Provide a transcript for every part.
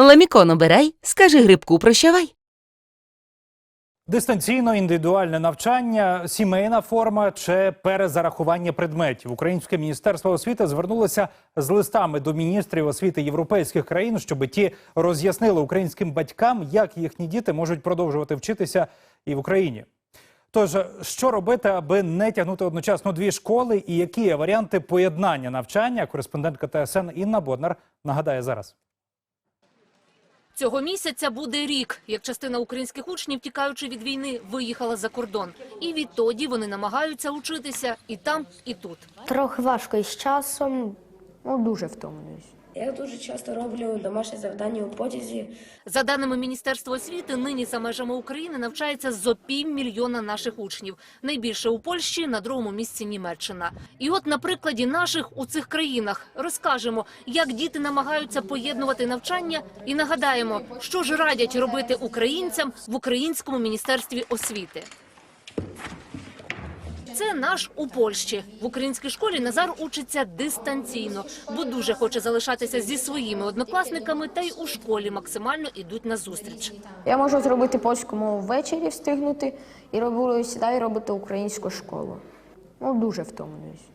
Ламікон обирай, скажи грибку прощавай. Дистанційно індивідуальне навчання, сімейна форма чи перезарахування предметів. Українське міністерство освіти звернулося з листами до міністрів освіти європейських країн, щоб ті роз'яснили українським батькам, як їхні діти можуть продовжувати вчитися і в Україні. Тож, що робити, аби не тягнути одночасно дві школи, і які варіанти поєднання навчання? Кореспондентка ТСН Інна Боднар нагадає зараз. Цього місяця буде рік, як частина українських учнів, тікаючи від війни, виїхала за кордон. І відтоді вони намагаються учитися і там, і тут. Трохи важко із часом, ну дуже втомлююсь. Я дуже часто роблю домашні завдання у потязі. За даними Міністерства освіти, нині за межами України навчається зо півмільйона наших учнів. Найбільше у Польщі, на другому місці Німеччина. І от на прикладі наших у цих країнах розкажемо, як діти намагаються поєднувати навчання, і нагадаємо, що ж радять робити українцям в українському міністерстві освіти. Це наш у Польщі. В українській школі Назар учиться дистанційно, бо дуже хоче залишатися зі своїми однокласниками, та й у школі максимально йдуть на зустріч. Я можу зробити польську мову ввечері, встигнути і роблю сідаю робити українську школу. Ну дуже втомлююсь.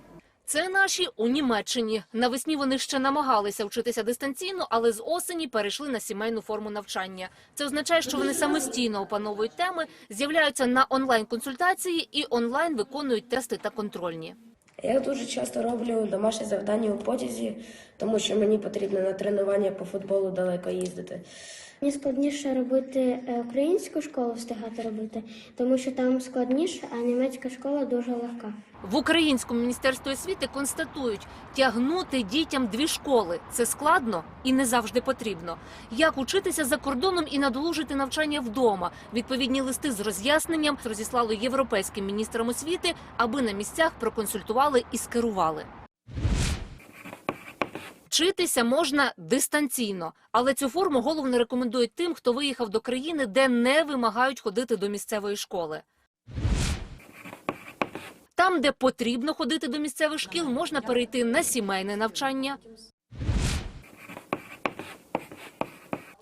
Це наші у Німеччині. Навесні вони ще намагалися вчитися дистанційно, але з осені перейшли на сімейну форму навчання. Це означає, що вони самостійно опановують теми, з'являються на онлайн-консультації і онлайн виконують тести та контрольні. Я дуже часто роблю домашні завдання у потязі, тому що мені потрібно на тренування по футболу далеко їздити. Мені складніше робити е, українську школу встигати робити, тому що там складніше, а німецька школа дуже легка. В українському міністерстві освіти констатують, тягнути дітям дві школи це складно і не завжди потрібно. Як учитися за кордоном і надолужити навчання вдома? Відповідні листи з роз'ясненням розіслали європейським міністрам освіти, аби на місцях проконсультували і скерували. Вчитися можна дистанційно, але цю форму головно рекомендують тим, хто виїхав до країни, де не вимагають ходити до місцевої школи. Там, де потрібно ходити до місцевих шкіл, можна перейти на сімейне навчання.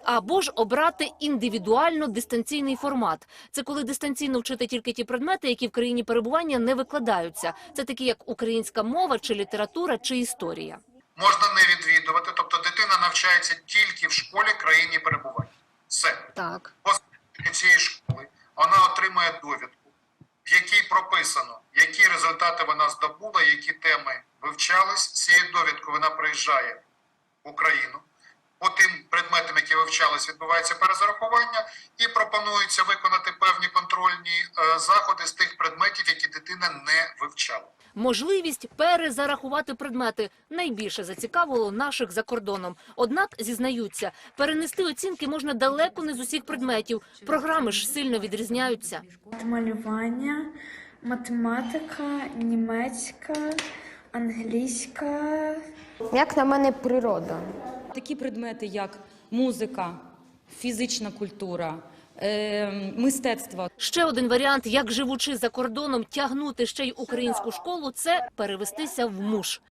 Або ж обрати індивідуально дистанційний формат. Це коли дистанційно вчити тільки ті предмети, які в країні перебування не викладаються. Це такі як українська мова, чи література, чи історія. Можна не відвідувати, тобто дитина навчається тільки в школі країні перебування. Все. Так. Після цієї школи вона отримує довідку, в якій прописано, які результати вона здобула, які теми вивчались. З цією довідкою вона приїжджає в Україну. По тим предметам, які вивчались, відбувається перезарахування, і пропонується виконати певні контрольні е, заходи з тих предметів, які дитина не вивчала. Можливість перезарахувати предмети найбільше зацікавило наших за кордоном. Однак зізнаються, перенести оцінки можна далеко не з усіх предметів. Програми ж сильно відрізняються. малювання, математика, німецька, англійська. Як на мене, природа. Такі предмети, як музика, фізична культура, е, мистецтво. Ще один варіант, як живучи за кордоном, тягнути ще й українську школу, це перевестися в муш.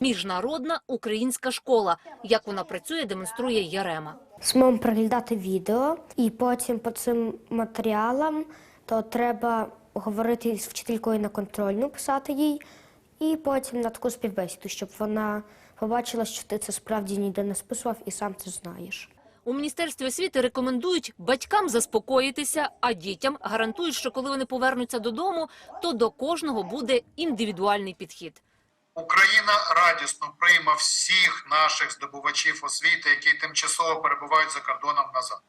Міжнародна українська школа. Як вона працює, демонструє Ярема. Зможемо переглядати відео, і потім по цим матеріалам то треба говорити з вчителькою на контрольну, писати їй, і потім на таку співбесіду, щоб вона побачила, що ти це справді ніде не списував і сам це знаєш. У міністерстві освіти рекомендують батькам заспокоїтися, а дітям гарантують, що коли вони повернуться додому, то до кожного буде індивідуальний підхід. Україна радісно прийме всіх наших здобувачів освіти, які тимчасово перебувають за кордоном назад.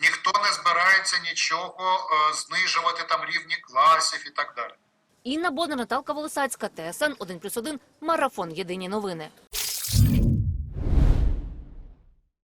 Ніхто не збирається нічого е, знижувати там рівні класів і так далі. Інна Бодна, Наталка Волосацька, ТСН 1+,1, Марафон. Єдині новини.